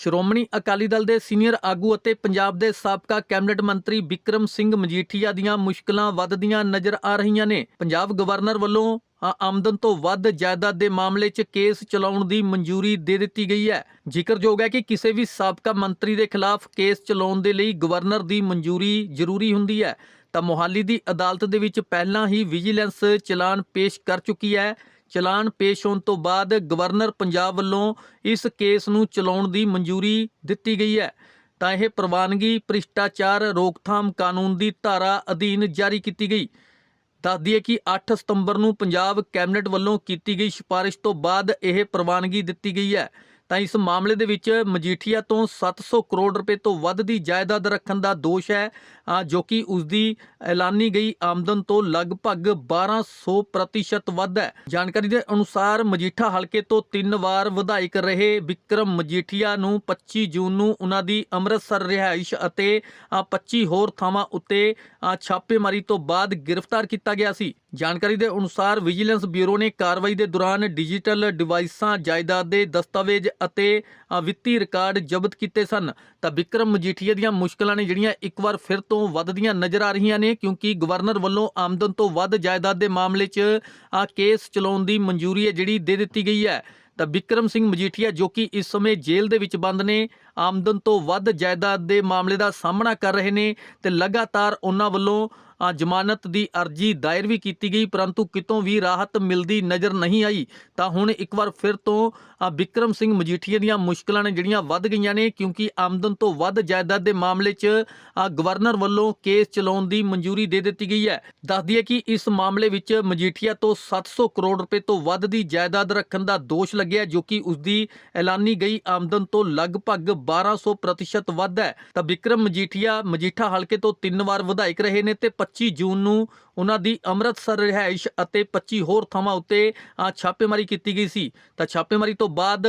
ਸ਼੍ਰੋਮਣੀ ਅਕਾਲੀ ਦਲ ਦੇ ਸੀਨੀਅਰ ਆਗੂ ਅਤੇ ਪੰਜਾਬ ਦੇ ਸਾਬਕਾ ਕੈਬਨਿਟ ਮੰਤਰੀ ਵਿਕਰਮ ਸਿੰਘ ਮਜੀਠੀਆ ਦੀਆਂ ਮੁਸ਼ਕਲਾਂ ਵੱਧਦੀਆਂ ਨਜ਼ਰ ਆ ਰਹੀਆਂ ਨੇ। ਪੰਜਾਬ ਗਵਰਨਰ ਵੱਲੋਂ ਆਮਦਨ ਤੋਂ ਵੱਧ ਜਾਇਦਾਦ ਦੇ ਮਾਮਲੇ 'ਚ ਕੇਸ ਚਲਾਉਣ ਦੀ ਮਨਜ਼ੂਰੀ ਦੇ ਦਿੱਤੀ ਗਈ ਹੈ। ਜ਼ਿਕਰਯੋਗ ਹੈ ਕਿ ਕਿਸੇ ਵੀ ਸਾਬਕਾ ਮੰਤਰੀ ਦੇ ਖਿਲਾਫ ਕੇਸ ਚਲਾਉਣ ਦੇ ਲਈ ਗਵਰਨਰ ਦੀ ਮਨਜ਼ੂਰੀ ਜ਼ਰੂਰੀ ਹੁੰਦੀ ਹੈ। ਤਾਂ ਮੋਹਾਲੀ ਦੀ ਅਦਾਲਤ ਦੇ ਵਿੱਚ ਪਹਿਲਾਂ ਹੀ ਵਿਜੀਲੈਂਸ ਚਲਾਨ ਪੇਸ਼ ਕਰ ਚੁੱਕੀ ਹੈ। ਚਲਾਨ ਪੇਸ਼ ਹੋਣ ਤੋਂ ਬਾਅਦ ਗਵਰਨਰ ਪੰਜਾਬ ਵੱਲੋਂ ਇਸ ਕੇਸ ਨੂੰ ਚਲਾਉਣ ਦੀ ਮਨਜ਼ੂਰੀ ਦਿੱਤੀ ਗਈ ਹੈ। ਤਾਂ ਇਹ ਪ੍ਰਵਾਨਗੀ, ਭ੍ਰਿਸ਼ਟਾਚਾਰ, ਰੋਕਥਾਮ ਕਾਨੂੰਨ ਦੀ ਧਾਰਾ ਅਧੀਨ ਜਾਰੀ ਕੀਤੀ ਗਈ। ਦੱਸ ਦਈਏ ਕਿ 8 ਸਤੰਬਰ ਨੂੰ ਪੰਜਾਬ ਕੈਬਨਿਟ ਵੱਲੋਂ ਕੀਤੀ ਗਈ ਸਿਫਾਰਿਸ਼ ਤੋਂ ਬਾਅਦ ਇਹ ਪ੍ਰਵਾਨਗੀ ਦਿੱਤੀ ਗਈ ਹੈ। ਤਾਂ ਇਸ ਮਾਮਲੇ ਦੇ ਵਿੱਚ ਮਜੀਠੀਆ ਤੋਂ 700 ਕਰੋੜ ਰੁਪਏ ਤੋਂ ਵੱਧ ਦੀ ਜਾਇਦਾਦ ਰੱਖਣ ਦਾ ਦੋਸ਼ ਹੈ ਜੋ ਕਿ ਉਸ ਦੀ ਐਲਾਨੀ ਗਈ ਆਮਦਨ ਤੋਂ ਲਗਭਗ 1200 ਪ੍ਰਤੀਸ਼ਤ ਵੱਧ ਹੈ। ਜਾਣਕਾਰੀ ਦੇ ਅਨੁਸਾਰ ਮਜੀਠਾ ਹਲਕੇ ਤੋਂ ਤਿੰਨ ਵਾਰ ਵਿਧਾਇਕ ਰਹੇ ਵਿਕਰਮ ਮਜੀਠੀਆ ਨੂੰ 25 ਜੂਨ ਨੂੰ ਉਹਨਾਂ ਦੀ ਅੰਮ੍ਰਿਤਸਰ ਰਿਹਾਇਸ਼ ਅਤੇ ਅ, 25 ਹੋਰ ਥਾਵਾਂ ਉੱਤੇ ਛਾਪੇਮਾਰੀ ਤੋਂ ਬਾਅਦ ਗ੍ਰਿਫਤਾਰ ਕੀਤਾ ਗਿਆ ਸੀ। ਜਾਣਕਾਰੀ ਦੇ ਅਨੁਸਾਰ ਵਿਜੀਲੈਂਸ ਬਿਊਰੋ ਨੇ ਕਾਰਵਾਈ ਦੇ ਦੌਰਾਨ ਡਿਜੀਟਲ ਡਿਵਾਈਸਾਂ, ਜਾਇਦਾਦ ਦੇ ਦਸਤਾਵੇਜ਼ ਅਤੇ ਵਿੱਤੀ ਰਿਕਾਰਡ ਜ਼ਬਤ ਕੀਤੇ ਸਨ। ਤਾਂ ਵਿਕਰਮ ਮਜੀਠੀਆ ਦੀਆਂ ਮੁਸ਼ਕਲਾਂ ਨੇ ਜਿਹੜੀਆਂ ਇੱਕ ਵਾਰ ਫਿਰ ਤੋਂ ਵੱਧਦੀਆਂ ਨਜ਼ਰ ਆ ਰਹੀਆਂ ਨੇ, ਕਿਉਂਕਿ ਗਵਰਨਰ ਵੱਲੋਂ ਆਮਦਨ ਤੋਂ ਵੱਧ ਜਾਇਦਾਦ ਦੇ ਮਾਮਲੇ 'ਚ ਆ ਕੇਸ ਚਲਾਉਣ ਦੀ ਮਨਜ਼ੂਰੀ ਹੈ ਜਿਹੜੀ ਦੇ ਦਿੱਤੀ ਗਈ ਹੈ। ਤਾਂ ਵਿਕਰਮ ਸਿੰਘ ਮਜੀਠੀਆ ਜੋ ਕਿ ਇਸ ਸਮੇਂ ਜੇਲ੍ਹ ਦੇ ਵਿੱਚ ਬੰਦ ਨੇ, ਆਮਦਨ ਤੋਂ ਵੱਧ ਜਾਇਦਾਦ ਦੇ ਮਾਮਲੇ ਦਾ ਸਾਹਮਣਾ ਕਰ ਰਹੇ ਨੇ ਤੇ ਲਗਾਤਾਰ ਉਹਨਾਂ ਵੱਲੋਂ ਜ਼ਮਾਨਤ ਦੀ ਅਰਜ਼ੀ ਦਾਇਰ ਵੀ ਕੀਤੀ ਗਈ ਪਰੰਤੂ ਕਿਤੋਂ ਵੀ ਰਾਹਤ ਮਿਲਦੀ ਨਜ਼ਰ ਨਹੀਂ ਆਈ ਤਾਂ ਹੁਣ ਇੱਕ ਵਾਰ ਫਿਰ ਤੋਂ ਅ, ਵਿਕਰਮ ਸਿੰਘ ਮਜੀਠੀਆ ਦੀਆਂ ਮੁਸ਼ਕਲਾਂ ਨੇ ਜਿਹੜੀਆਂ ਵੱਧ ਗਈਆਂ ਨੇ ਕਿਉਂਕਿ ਆਮਦਨ ਤੋਂ ਵੱਧ ਜਾਇਦਾਦ ਦੇ ਮਾਮਲੇ 'ਚ ਗਵਰਨਰ ਵੱਲੋਂ ਕੇਸ ਚਲਾਉਣ ਦੀ ਮਨਜ਼ੂਰੀ ਦੇ ਦਿੱਤੀ ਗਈ ਹੈ। ਦੱਸਦੀ ਹੈ ਕਿ ਇਸ ਮਾਮਲੇ ਵਿੱਚ ਮਜੀਠੀਆ ਤੋਂ 700 ਕਰੋੜ ਰੁਪਏ ਤੋਂ ਵੱਧ ਦੀ ਜਾਇਦਾਦ ਰੱਖਣ ਦਾ ਦੋਸ਼ ਲੱਗਿਆ ਜੋ ਕਿ ਉਸ ਦੀ ਐਲਾਨੀ ਗਈ ਆਮਦਨ ਤੋਂ ਲਗਭਗ 1200 ਪ੍ਰਤੀਸ਼ਤ ਵੱਧ ਹੈ। ਤਾਂ ਵਿਕਰਮ ਮਜੀਠੀਆ ਮਜੀਠਾ ਹਲਕੇ ਤੋਂ ਤਿੰਨ ਵਾਰ ਵਿਧਾਇਕ ਰਹੇ ਨੇ ਤੇ 25 ਜੂਨ ਨੂੰ ਉਹਨਾਂ ਦੀ ਅੰਮ੍ਰਿਤਸਰ ਰਿਹਾਇਸ਼ ਅਤੇ 25 ਹੋਰ ਥਾਵਾਂ ਉੱਤੇ ਛਾਪੇਮਾਰੀ ਕੀਤੀ ਗਈ ਸੀ। ਤਾਂ ਛਾਪੇਮਾਰੀ ਤੋਂ ਬਾਅਦ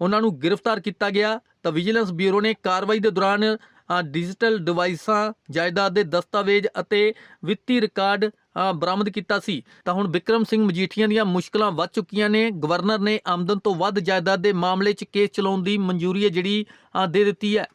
ਉਹਨਾਂ ਨੂੰ ਗ੍ਰਿਫਤਾਰ ਕੀਤਾ ਗਿਆ। ਤਾਂ ਵਿਜੀਲੈਂਸ ਬਿਊਰੋ ਨੇ ਕਾਰਵਾਈ ਦੇ ਦੌਰਾਨ ਡਿਜੀਟਲ ਡਿਵਾਈਸਾਂ, ਜਾਇਦਾਦ ਦੇ ਦਸਤਾਵੇਜ਼ ਅਤੇ ਵਿੱਤੀ ਰਿਕਾਰਡ ਬਰਾਮਦ ਕੀਤਾ ਸੀ। ਤਾਂ ਹੁਣ ਵਿਕਰਮ ਸਿੰਘ ਮਜੀਠੀਆ ਦੀਆਂ ਮੁਸ਼ਕਲਾਂ ਵੱਧ ਚੁੱਕੀਆਂ ਨੇ। ਗਵਰਨਰ ਨੇ ਆਮਦਨ ਤੋਂ ਵੱਧ ਜਾਇਦਾਦ ਦੇ ਮਾਮਲੇ 'ਚ ਕੇਸ ਚਲਾਉਣ ਦੀ ਮਨਜ਼ੂਰੀ ਹੈ ਜਿਹੜੀ ਦੇ ਦਿੱਤੀ ਹੈ।